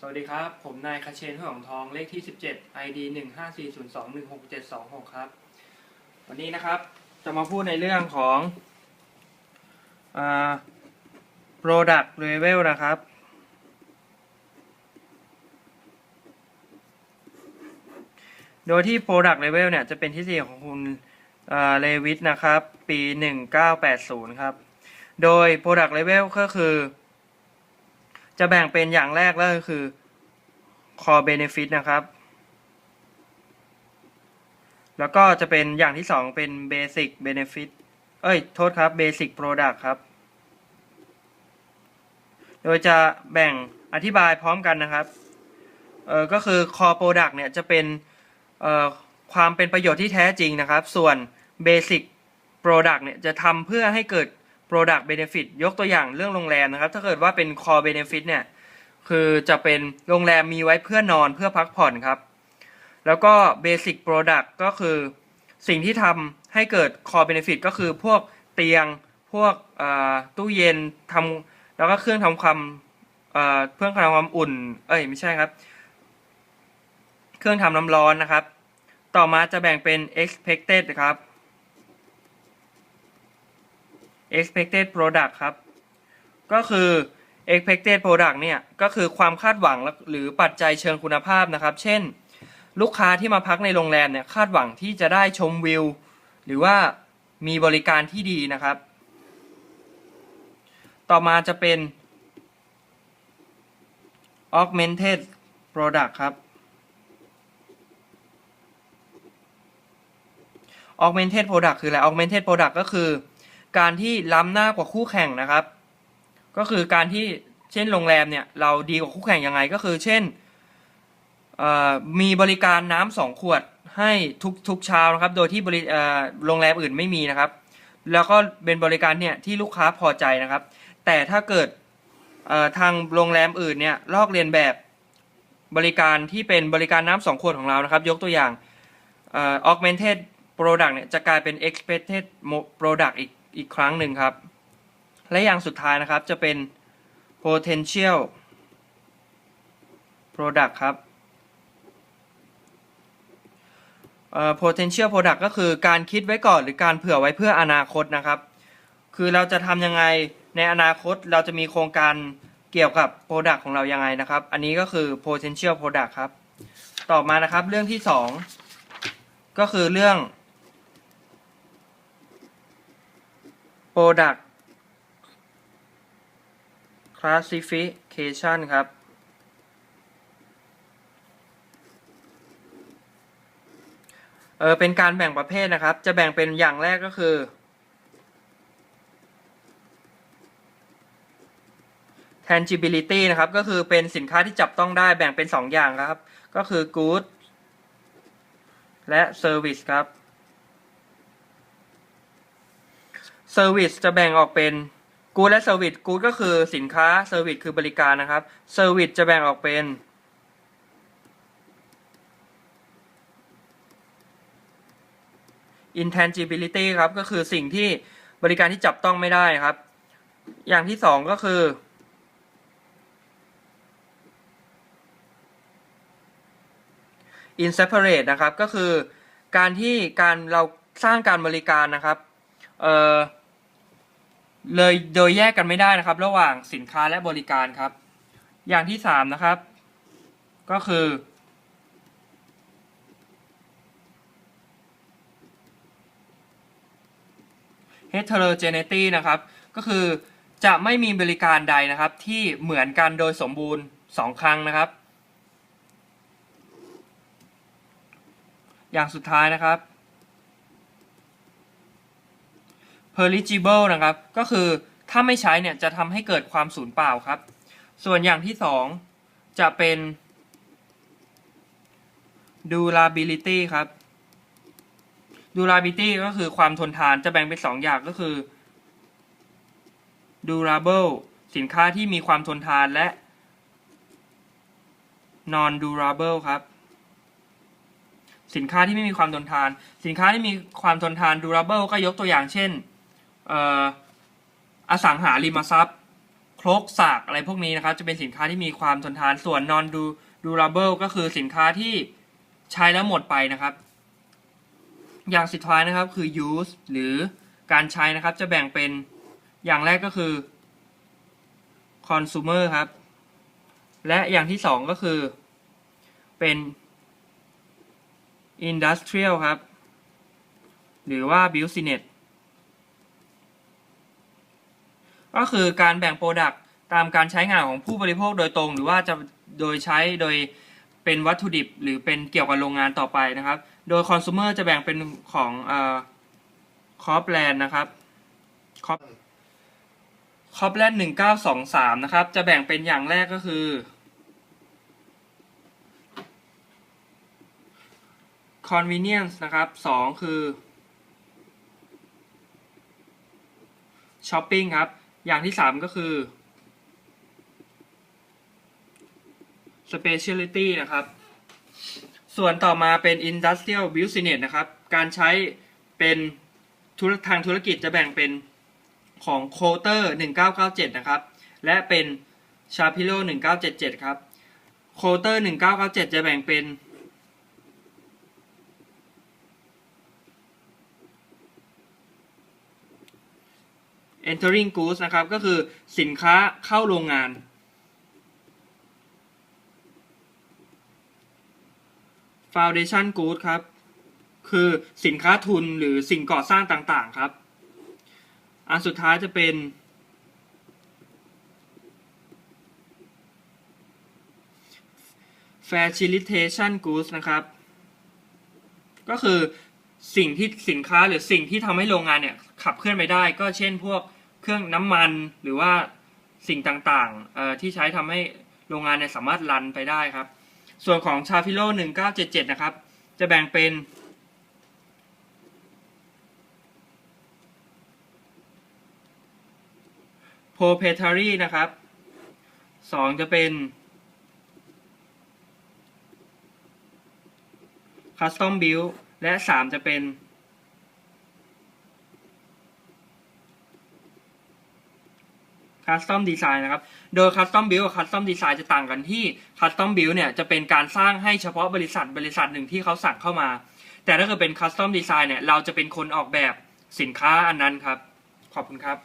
สวัสดีครับ ผมนายคาเชนห่วงทองเลขที่ 17 ID 154021676ครับ วันนี้นะครับ จะมาพูดในเรื่องของอ product level นะครับ โดยที่ product level เนี่ย จะเป็นทฤษฎีของคุณเลวิทนะครับ ปี 1980 ครับ โดย product level ก็คือ จะแบ่งเป็นอย่างแรกแล้วก็คือ core benefit นะครับ แล้วก็จะเป็นอย่างที่สองเป็น basic benefit เอ้ย โทษครับ basic product ครับ โดยจะแบ่งอธิบายพร้อมกันนะครับ เออก็คือ core product เนี่ยจะเป็น เอ่อ ความเป็นประโยชน์ที่แท้จริงนะครับ ส่วน basic product เนี่ยจะทำเพื่อให้เกิด product benefit ยกตัวอย่างเรื่องโรงแรมนะครับ ถ้าเกิดว่าเป็น core benefit เนี่ย คือจะเป็นโรงแรมมีไว้เพื่อนอนเพื่อพักผ่อนครับ แล้วก็ basic product ก็คือสิ่งที่ทำให้เกิด core benefit ก็คือพวกเตียง พวกตู้เย็นทำแล้วก็เครื่องทำความเอ่อเครื่องทำความอุ่น เอ้ยไม่ใช่ครับ เครื่องทำน้ำร้อนนะครับ ต่อมาจะแบ่งเป็น expected ครับ expected product ครับ ก็คือ expected product เนี่ย ก็คือความคาดหวังหรือปัจจัยเชิงคุณภาพนะครับ เช่น ลูกค้าที่มาพักในโรงแรมเนี่ย คาดหวังที่จะได้ชมวิว หรือว่ามีบริการที่ดีนะครับ ต่อมาจะเป็น augmented product ครับ augmented product คืออะไร augmented product ก็คือ การที่ล้ำหน้ากว่าคู่แข่งนะครับ ก็คือการที่เช่นโรงแรมเนี่ยเราดีกว่าคู่แข่งยังไงก็คือ เช่นมีบริการน้ำสองขวดให้ทุกทุกเช้านะครับ โดยที่บริโรงแรมอื่นไม่มีนะครับ แล้วก็เป็นบริการเนี่ยที่ลูกค้าพอใจนะครับ แต่ถ้าเกิดทางโรงแรมอื่นเนี่ยลอกเลียนแบบบริการที่เป็นบริการน้ำสองขวดของเรานะครับ ยกตัวอย่าง augmented product เนี่ยจะกลายเป็น expected product อีก อีกครั้งหนึ่งครับ และอย่างสุดท้ายนะครับจะเป็น potential product ครับ potential product ก็คือการคิดไว้ก่อนหรือการเผื่อไว้เพื่ออนาคตนะครับ คือเราจะทำยังไงในอนาคตเราจะมีโครงการเกี่ยวกับ product ของเรายังไงนะครับ อันนี้ก็คือ potential product ครับ ต่อมานะครับเรื่องที่สองก็คือเรื่อง product classification ครับ เออเป็นการแบ่งประเภทนะครับ จะแบ่งเป็นอย่างแรกก็คือ tangibility นะครับ ก็คือเป็นสินค้าที่จับต้องได้แบ่งเป็น 2 อย่างครับ ก็คือ good และ service ครับ service จะแบ่งออกเป็น good และ service good ก็คือสินค้า service คือบริการนะครับ service จะแบ่งออกเป็น intangibility ครับก็คือสิ่งที่บริการที่จับต้องไม่ได้ครับ อย่างที่สองก็คือ inseparate นะครับก็คือการที่การเราสร้างการบริการนะครับ เอ่อ เลยโดยแยกกันไม่ได้นะครับ ระหว่างสินค้าและบริการครับ อย่างที่สามนะครับ ก็คือ heterogeneity นะครับ ก็คือจะไม่มีบริการใดนะครับ ที่เหมือนกันโดยสมบูรณ์สองครั้งนะครับ อย่างสุดท้ายนะครับ perishable นะครับ ก็คือถ้าไม่ใช้เนี่ยจะทำให้เกิดความสูญเปล่าครับ ส่วนอย่างที่สองจะเป็น durability ครับ durability ก็คือความทนทานจะแบ่งเป็นสองอย่างก็คือ durable สินค้าที่มีความทนทานและ non durable ครับ สินค้าที่ไม่มีความทนทาน สินค้าที่มีความทนทาน durable ก็ยกตัวอย่างเช่น อสังหาริมทรัพย์ ครกสากอะไรพวกนี้นะครับ จะเป็นสินค้าที่มีความทนทานส่วน non durable ก็คือสินค้าที่ใช้แล้วหมดไปนะครับ อย่างสุดท้ายนะครับคือ use หรือการใช้นะครับจะแบ่งเป็นอย่างแรกก็คือ consumer ครับ และอย่างที่สองก็คือเป็น industrial ครับ หรือว่า business ก็คือการแบ่งโปรดักต์ตามการใช้งานของผู้บริโภคโดยตรง หรือว่าจะโดยใช้โดยเป็นวัตถุดิบหรือเป็นเกี่ยวกับโรงงานต่อไปนะครับ โดยคอน sumer จะแบ่งเป็นของเอ่อคอปแลนด์นะครับคอปคอปแลนด์หนึ่งเก้าสองสามนะครับ จะแบ่งเป็นอย่างแรกก็คือ convenience นะครับสองคือ shopping ครับ อย่างที่สามก็คือ specialty นะครับ ส่วนต่อมาเป็น industrial business นะครับ การใช้เป็นธุรทางธุรกิจจะแบ่งเป็นของ c o t e r 1997 นะครับ และเป็น Shapiro 1977 ครับ c o t e r 1997 จะแบ่งเป็น entering goods นะครับ ก็คือสินค้าเข้าโรงงาน foundation goods ครับ คือสินค้าทุนหรือสิ่งก่อสร้างต่างๆครับ อันสุดท้ายจะเป็น facilitation goods นะครับ ก็คือสิ่งที่สินค้าหรือสิ่งที่ทำให้โรงงานเนี่ยขับเคลื่อนไปได้ก็เช่นพวก รื่องน้ำมันหรือว่าสิ่งต่างๆที่ใช้ทำให้โรงงานเนี่ยสามารถรันไปได้ครับ ส่วนของชาฟิโล1977 นะครับ จะแบ่งเป็น proprietary นะครับสองจะเป็น custom build และสามจะเป็น คัสตอมดีไซน์นะครับ โดยคัสตอมบิลกับคัสตอมดีไซน์จะต่างกันที่คัสตอมบิลเนี่ยจะเป็นการสร้างให้เฉพาะบริษัทบริษัทหนึ่งที่เขาสั่งเข้ามา แต่ถ้าเกิดเป็นคัสตอมดีไซน์เนี่ยเราจะเป็นคนออกแบบสินค้าอันนั้นครับ ขอบคุณครับ